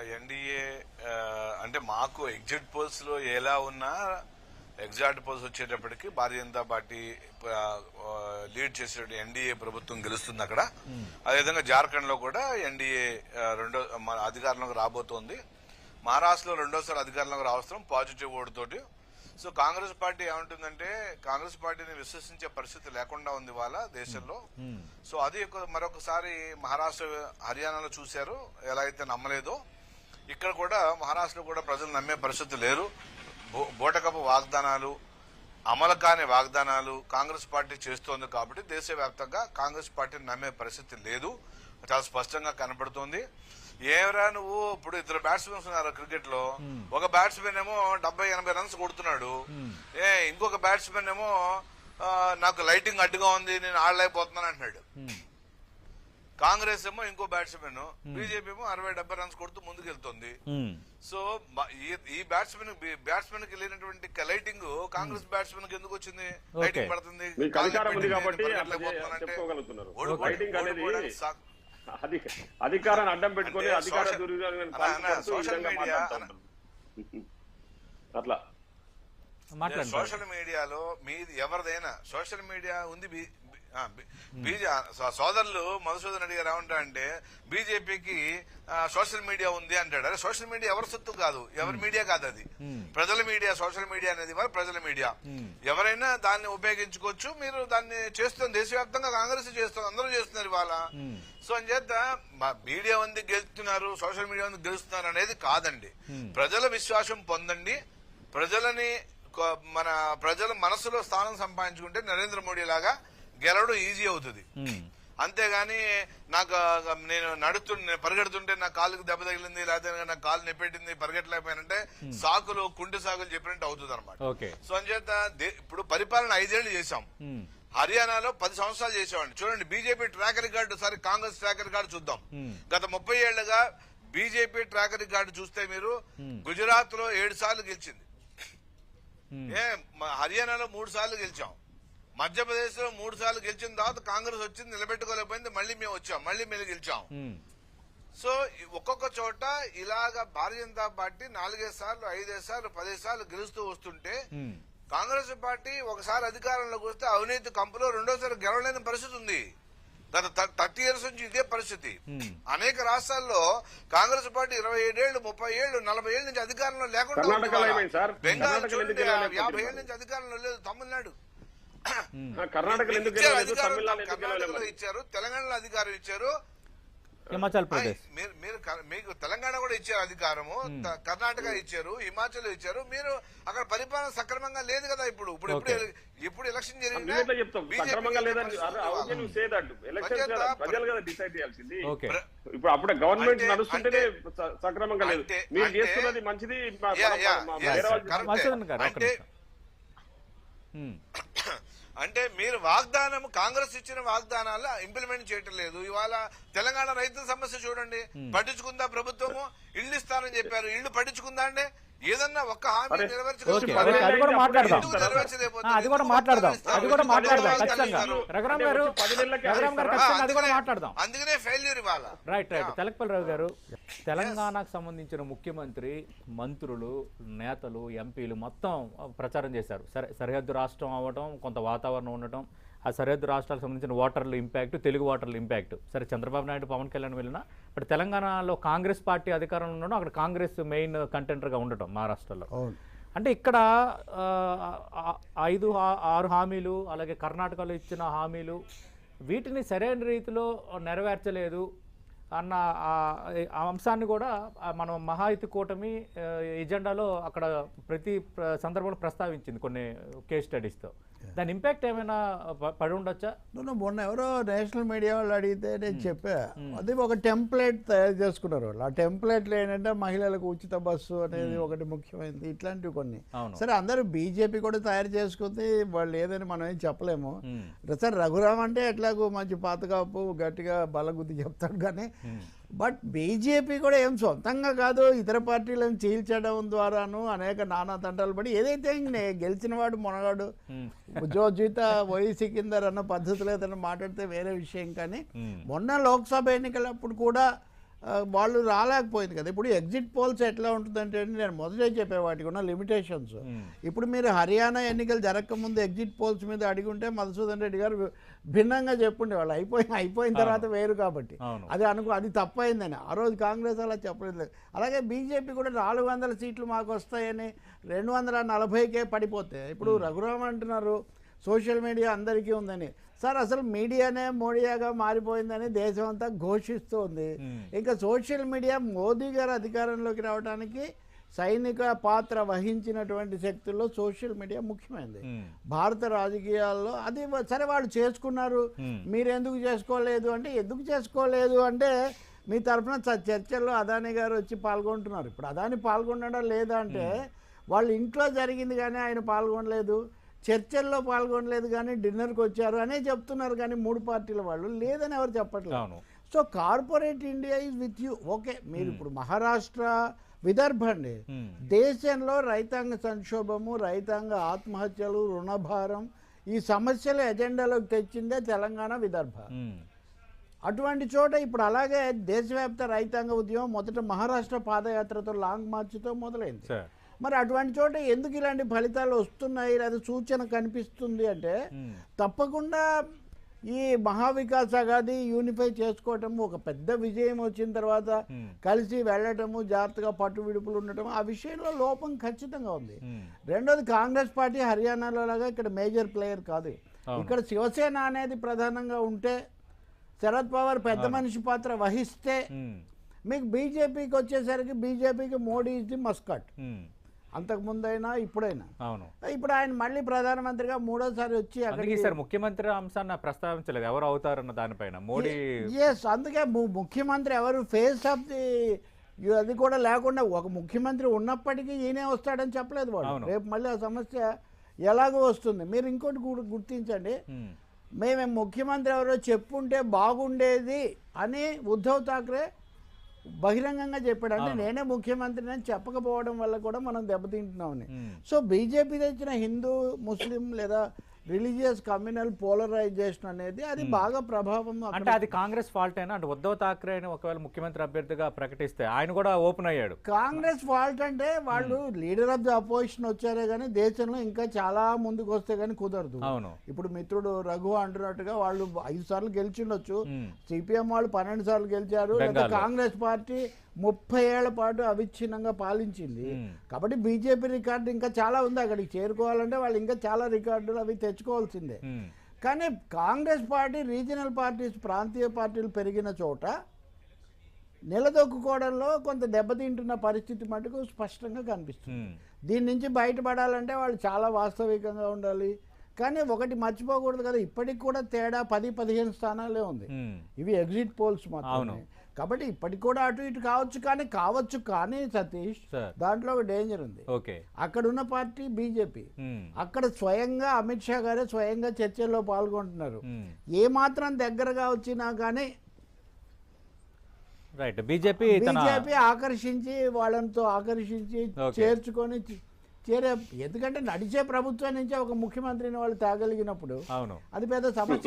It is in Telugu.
ఎన్డీఏ అంటే మాకు ఎగ్జిట్ పోల్స్లో ఎలా ఉన్నా ఎగ్జాక్ట్ పోల్స్ వచ్చేటప్పటికి భారతీయ జనతా పార్టీ లీడ్ చేసే ఎన్డీఏ ప్రభుత్వం గెలుస్తుంది అక్కడ. అదేవిధంగా జార్ఖండ్లో కూడా ఎన్డీఏ రెండో అధికారంలోకి రాబోతోంది. మహారాష్ట్రలో రెండోసారి అధికారంలోకి రావడం పాజిటివ్ ఓటుతోటి సో కాంగ్రెస్ పార్టీ ఏమంటుందంటే కాంగ్రెస్ పార్టీని విశ్వసించే పరిస్థితి లేకుండా ఉంది వాళ్ళ దేశంలో. సో అది ఒక- మరొకసారి మహారాష్ట్ర హర్యానాలో చూశారు. ఎలా అయితే నమ్మలేదో. ఇక్కడ కూడా మహారాష్ట్రలో కూడా ప్రజలు నమ్మే పరిస్థితి లేరు బోటకపు వాగ్దానాలు అమలు కాని వాగ్దానాలు కాంగ్రెస్ పార్టీ చేస్తోంది కాబట్టి దేశవ్యాప్తంగా కాంగ్రెస్ పార్టీని నమ్మే పరిస్థితి లేదు. చాలా స్పష్టంగా కనబడుతోంది. ఏమరా నువ్వు? ఇప్పుడు ఇద్దరు బ్యాట్స్మెన్స్ ఉన్నారు క్రికెట్లో ఒక బ్యాట్స్మెన్ ఏమో డెబ్బై ఎనభై రన్స్ కొడుతున్నాడు. ఏ ఇంకొక బ్యాట్స్మెన్ ఏమో నాకు లైటింగ్ అడ్డుగా ఉంది నేను ఆడలేకపోతున్నాను అంటున్నాడు. కాంగ్రెస్ ఏమో ఇంకో బ్యాట్స్మెన్ బీజేపీ ఏమో అరవై డెబ్బై రన్స్ కొడుతూ ముందుకెళ్తుంది. సో ఈ- బ్యాట్స్మెన్ బ్యాట్స్మెన్కి లేనటువంటి లైటింగ్ కాంగ్రెస్ బ్యాట్స్మెన్కి ఎందుకు వచ్చింది? లైటింగ్ పడుతుంది. అధికారాన్ని అడ్డం పెట్టుకొని అధికార సోషల్- మీడియా. అట్లా. మాట్లాడండి. సోషల్ మీడియాలో మీది ఎవరిదైనా సోషల్ మీడియా ఉంది బీజే సోదరులు మధుసూదన్ రెడ్డి గారు ఏమంటా అంటే బీజేపీకి సోషల్ మీడియా ఉంది అంటాడు. అరే సోషల్ మీడియా ఎవరి సొత్తు కాదు. ఎవరి మీడియా కాదు అది. ప్రజల మీడియా సోషల్ మీడియా అనేది మరి ప్రజల మీడియా. ఎవరైనా దాన్ని ఉపయోగించుకోవచ్చు. మీరు దాన్ని చేస్తుంది దేశవ్యాప్తంగా కాంగ్రెస్ చేస్తుంది అందరూ చేస్తున్నారు ఇవాళ. సో అని చేత మీడియా ఉంది గెలుస్తున్నారు సోషల్ మీడియా ఉంది గెలుస్తున్నారు అనేది కాదండి. ప్రజల విశ్వాసం పొందండి. ప్రజలని మన ప్రజల మనసులో స్థానం సంపాదించుకుంటే నరేంద్ర మోడీ లాగా గెలవడం ఈజీ అవుతుంది. అంతేగాని నాకు నేను నడుతు పరిగెడుతుంటే నా కాలుకి దెబ్బ తగిలింది లేకపోతే నా కాలు నెప్పెట్టింది పరిగెట్టలేకపోయానంటే సాకులు కుంటి సాకులు చెప్పినట్టు అవుతుంది అనమాట సో అంచేత ఇప్పుడు పరిపాలన ఐదేళ్ళు చేశాం. హర్యానాలో పది సంవత్సరాలు చేసేవాడిని. చూడండి బీజేపీ ట్రాక్ రికార్డు సారి కాంగ్రెస్ ట్రాక్ రికార్డు చూద్దాం. గత ముప్పై ఏళ్ళుగా బీజేపీ ట్రాక్ రికార్డు చూస్తే మీరు గుజరాత్లో ఏడు సార్లు గెలిచింది. ఏ హర్యానాలో మూడు సార్లు గెలిచాం. మధ్యప్రదేశ్లో మూడు సార్లు గెలిచిన తర్వాత కాంగ్రెస్ వచ్చింది నిలబెట్టుకోలేకపోయింది మళ్ళీ మేము వచ్చాం మళ్ళీ మేము గెలిచాం. సో ఒక్కొక్క చోట ఇలాగా భారతీయ జనతా పార్టీ నాలుగైదు సార్లు ఐదైదు సార్లు పదిహేను సార్లు గెలుస్తూ వస్తుంటే కాంగ్రెస్ పార్టీ ఒకసారి అధికారంలోకి వస్తే అవినీతి కంపులో రెండోసారి గెలవలేని పరిస్థితి ఉంది. గత థర్టీ ఇయర్స్ నుంచి ఇదే పరిస్థితి. అనేక రాష్ట్రాల్లో కాంగ్రెస్ పార్టీ ఇరవై ఏడేళ్ళు ముప్పై ఏళ్ళు నలభై ఏళ్ళ నుంచి అధికారంలో లేకుండా? బెంగాల్? యాభై ఏళ్ళ నుంచి అధికారంలో లేదు తమిళనాడు. కర్ణాటకలో ఎందుకు ఇచ్చారు కర్ణాటకలో తెలంగాణలో అధికారం ఇచ్చారు. హిమాచల్ ప్రదేశ్. మీరు మీకు తెలంగాణ కూడా ఇచ్చారు అధికారము త- కర్ణాటక ఇచ్చారు హిమాచల్ ఇచ్చారు. మీరు అక్కడ పరిపాలన సక్రమంగా లేదు కదా ఇప్పుడు? ఇప్పుడు ఇప్పుడు. ఇప్పుడు ఎలక్షన్ ఓకే. ఇప్పుడు అప్పుడే గవర్నమెంట్ నడుస్తుంటేనే సక్రమంగా లేదు. మీరు చేస్తున్నది మంచిది అంటే. అంటే మీరు వాగ్దానం కాంగ్రెస్ ఇచ్చిన వాగ్దానాలు ఇంప్లిమెంట్ చేయటం లేదు. ఇవాళ తెలంగాణ రైతుల సమస్య చూడండి. పట్టించుకుందా ప్రభుత్వము? ఇల్లు ఇస్తానని చెప్పారు. ఇల్లు పట్టించుకుందా అండి? ఏదన్నా ఒక్క హామీ అది కూడా మాట్లాడదాం. అది కూడా మాట్లాడదాం. అది కూడా? మాట్లాడదాం. ఖచ్చితంగా? రఘురామ్ గారు రఘురామ్ గారు? ఖచ్చితంగా అది కూడా మాట్లాడదాం. అందుకనే ఫెయిల్యూర్ ఇవాళ రైట్ రైట్ తెలకపల్లి రావు గారు తెలంగాణకు సంబంధించిన ముఖ్యమంత్రి మంత్రులు నేతలు ఎంపీలు మొత్తం ప్రచారం చేశారు. సరే సరిహద్దు రాష్ట్రం అవ్వడం కొంత వాతావరణం ఉండటం ఆ సరిహద్దు రాష్ట్రాలకు సంబంధించిన ఓటర్ల ఇంపాక్ట్ తెలుగు ఓటర్ల ఇంపాక్ట్. సరే చంద్రబాబు నాయుడు పవన్ కళ్యాణ్ వెళ్ళినా బట్ తెలంగాణలో కాంగ్రెస్ పార్టీ అధికారంలో ఉండడం అక్కడ కాంగ్రెస్ మెయిన్ కంటెంటర్గా ఉండటం మహారాష్ట్రలో. అంటే ఇక్కడ ఐదు ఆరు హామీలు అలాగే కర్ణాటకలో ఇచ్చిన హామీలు వీటిని సరైన రీతిలో నెరవేర్చలేదు. అన్న ఆ- అంశాన్ని కూడా మన మహాయుతి కూటమి ఎజెండాలో అక్కడ ప్రతి ప్ర- సందర్భంలో ప్రస్తావించింది కొన్ని కేస్ స్టడీస్తో. దాని ఇంపాక్ట్ ఏమైనా పడి ఉండొచ్చా? నువ్వు మొన్న ఎవరో నేషనల్ మీడియా వాళ్ళు అడిగితే నేను చెప్పా. అది ఒక టెంప్లెట్ తయారు చేసుకున్నారు వాళ్ళు. ఆ టెంప్లెట్లు ఏంటంటే మహిళలకు ఉచిత బస్సు అనేది ఒకటి ముఖ్యమైనది ఇట్లాంటివి కొన్ని. సరే అందరూ బీజేపీ కూడా తయారు చేసుకుంది వాళ్ళు ఏదని మనం ఏం చెప్పలేము. సరే రఘురామ్ అంటే ఎట్లాగో మంచి పాతకాపు గట్టిగా బలగుద్ది చెప్తాడు కానీ బట్ బీజేపీ కూడా ఏం సొంతంగా కాదు ఇతర పార్టీలను చీల్చడం ద్వారాను అనేక నానా తంటాలు పడి ఏదైతే గెలిచిన వాడు మొనగాడు ఉద్యోగీత వయసు సికిందర్ అన్న పద్ధతిలో ఏదైనా మాట్లాడితే వేరే విషయం కానీ మొన్న లోక్సభ ఎన్నికలప్పుడు కూడా వాళ్ళు రాలేకపోయింది కదా. ఇప్పుడు ఎగ్జిట్ పోల్స్ ఎట్లా ఉంటుందంటే నేను మొదటే చెప్పే వాటికి ఉన్న లిమిటేషన్స్ ఇప్పుడు మీరు హర్యానా ఎన్నికలు జరగకముందు ఎగ్జిట్ పోల్స్ మీద అడిగి ఉంటే మధుసూదన్ రెడ్డి గారు భిన్నంగా చెప్పుండే వాళ్ళు. అయిపోయి అయిపోయిన తర్వాత వేరు కాబట్టి. అది అనుకో అది తప్పైందని. ఆ రోజు కాంగ్రెస్ అలా చెప్పలేదు. అలాగే బీజేపీ కూడా నాలుగు వందల సీట్లు మాకు వస్తాయని రెండు వందల నలభైకే పడిపోతే. ఇప్పుడు రఘురామ్ అంటున్నారు సోషల్ మీడియా అందరికీ ఉందని. సార్ అసలు మీడియానే మోడియాగా మారిపోయిందని దేశం అంతా ఘోషిస్తోంది. ఇంకా సోషల్ మీడియా మోదీ గారు అధికారంలోకి రావడానికి సైనిక పాత్ర వహించినటువంటి శక్తుల్లో సోషల్ మీడియా ముఖ్యమైనది. భారత రాజకీయాల్లో అది సరే వాళ్ళు చేసుకున్నారు. మీరు ఎందుకు చేసుకోలేదు అంటే ఎందుకు చేసుకోలేదు అంటే మీ తరఫున చర్చల్లో అదాని గారు వచ్చి పాల్గొంటున్నారు. ఇప్పుడు అదాని పాల్గొనడం లేదా అంటే వాళ్ళ ఇంట్లో జరిగింది కానీ ఆయన పాల్గొనలేదు. చర్చల్లో పాల్గొనలేదు కానీ డిన్నర్కి వచ్చారు అనే చెప్తున్నారు కానీ మూడు పార్టీల వాళ్ళు లేదని ఎవరు చెప్పట్లేదు. So corporate India is with you. Okay మీరు ఇప్పుడు మహారాష్ట్ర విదర్భ అండి. మ్మ్. దేశంలో రైతాంగ సంక్షోభము రైతాంగ ఆత్మహత్యలు రుణభారం ఈ సమస్యలు ఎజెండాలోకి తెచ్చిందే తెలంగాణ విదర్భ. మ్మ్. అటువంటి చోట ఇప్పుడు అలాగే దేశవ్యాప్త రైతాంగ ఉద్యమం మొదట మహారాష్ట్ర పాదయాత్రతో లాంగ్ మార్చ్తో మొదలైంది. మరి అటువంటి చోట ఎందుకు ఇలాంటి ఫలితాలు వస్తున్నాయి లేదా సూచన కనిపిస్తుంది అంటే. తప్పకుండా ఈ మహావికాస్ అగాది యూనిఫై చేసుకోవటం ఒక పెద్ద విజయం వచ్చిన తర్వాత. కలిసి వెళ్ళటము జాగ్రత్తగా పట్టు విడుపులు ఉండటం ఆ విషయంలో లోపం ఖచ్చితంగా ఉంది. రెండోది కాంగ్రెస్ పార్టీ హర్యానాలో లాగా ఇక్కడ మేజర్ ప్లేయర్ కాదు. ఇక్కడ శివసేన అనేది ప్రధానంగా ఉంటే శరద్ పవార్ పెద్ద మనిషి పాత్ర వహిస్తే. మీకు బీజేపీకి వచ్చేసరికి బీజేపీకి Modi is the mascot hmm. అంతకు ముందైనా ఇప్పుడైనా అవును ఇప్పుడు ఆయన మళ్ళీ ప్రధానమంత్రిగా మూడోసారి వచ్చి అక్కడికి సార్ ముఖ్యమంత్రి అంశాన్ని ప్రస్తావించలేదు ఎవరు అవుతారన్న దానిపైన మోడీ ఎస్ అందుకే ముఖ్యమంత్రి ఎవరు ఫేస్ ఆఫ్ ది అది కూడా లేకుండా ఒక ముఖ్యమంత్రి ఉన్నప్పటికీ ఈయనే వస్తాడని చెప్పలేదు వాడు. రేపు మళ్ళీ ఆ సమస్య ఎలాగో వస్తుంది మీరు ఇంకోటి గుర్తించండి మ్మ్. మేము ముఖ్యమంత్రి ఎవరో చెప్పుంటే బాగుండేది అని ఉద్ధవ్ ఠాక్రే బహిరంగంగా చెప్పాడు అంటే అవును. నేనే ముఖ్యమంత్రిని అని చెప్పకపోవడం వల్ల కూడా మనం దెబ్బతింటున్నామని. సో బీజేపీ తెచ్చిన హిందూ ముస్లిం లేదా రిలీజియస్ కమ్యూనల్ పోలరైజేషన్ అనేది అది బాగా ప్రభావం అంటే అది కాంగ్రెస్ ఫాల్ట్ అయినా అంటే ఉద్ధవ్ ఠాక్రేని ఒకవేళ ముఖ్యమంత్రి అభ్యర్థిగా ప్రకటిస్తే ఆయన కూడా ఓపెన్ అయ్యాడు. కాంగ్రెస్ ఫాల్ట్ అంటే వాళ్ళు లీడర్ ఆఫ్ ది అపోజిషన్ వచ్చారే కానీ దేశంలో ఇంకా చాలా ముందుకు వస్తే కానీ కుదరదు. అవును. ఇప్పుడు మిత్రుడు రఘు అంటున్నట్టుగా వాళ్ళు ఐదు సార్లు గెలిచిండొచ్చు. మ్మ్. సిపిఎం వాళ్ళు పన్నెండు సార్లు గెలిచారు. లేదా. కాంగ్రెస్ పార్టీ ముప్పై ఏళ్ళ పాటు అవిచ్ఛిన్నంగా పాలించింది. కాబట్టి బీజేపీ రికార్డు ఇంకా చాలా ఉంది అక్కడికి చేరుకోవాలంటే వాళ్ళు ఇంకా చాలా రికార్డులు అవి తెచ్చుకోవాల్సిందే. కానీ కాంగ్రెస్ పార్టీ రీజనల్ పార్టీస్ ప్రాంతీయ పార్టీలు పెరిగిన చోట నిలదొక్కుకోవడంలో కొంత దెబ్బతింటున్న పరిస్థితి మటుకు స్పష్టంగా కనిపిస్తుంది. దీని నుంచి బయటపడాలంటే వాళ్ళు చాలా వాస్తవికంగా ఉండాలి కానీ ఒకటి మర్చిపోకూడదు కదా ఇప్పటికి కూడా తేడా పది పదిహేను స్థానాలే ఉంది. ఇవి ఎగ్జిట్ పోల్స్ అవును. కాబట్టి ఇప్పటికి కూడా అటు ఇటు కావచ్చు కానీ కావచ్చు కానీ సతీష్ దాంట్లో ఒక డేంజర్ ఉంది. అక్కడ ఉన్న పార్టీ బీజేపీ. అక్కడ స్వయంగా అమిత్ షా గారే స్వయంగా చర్చల్లో పాల్గొంటున్నారు. ఏ మాత్రం దగ్గరగా వచ్చినా కానీ రైట్. బీజేపీ బీజేపీ ఆకర్షించి వాళ్ళతో ఆకర్షించి. చేర్చుకొని చేరే ఎందుకంటే నడిచే ప్రభుత్వం నుంచే ఒక ముఖ్యమంత్రిని వాళ్ళు తేగలిగినప్పుడు అవును. అది పెద్ద సమస్య.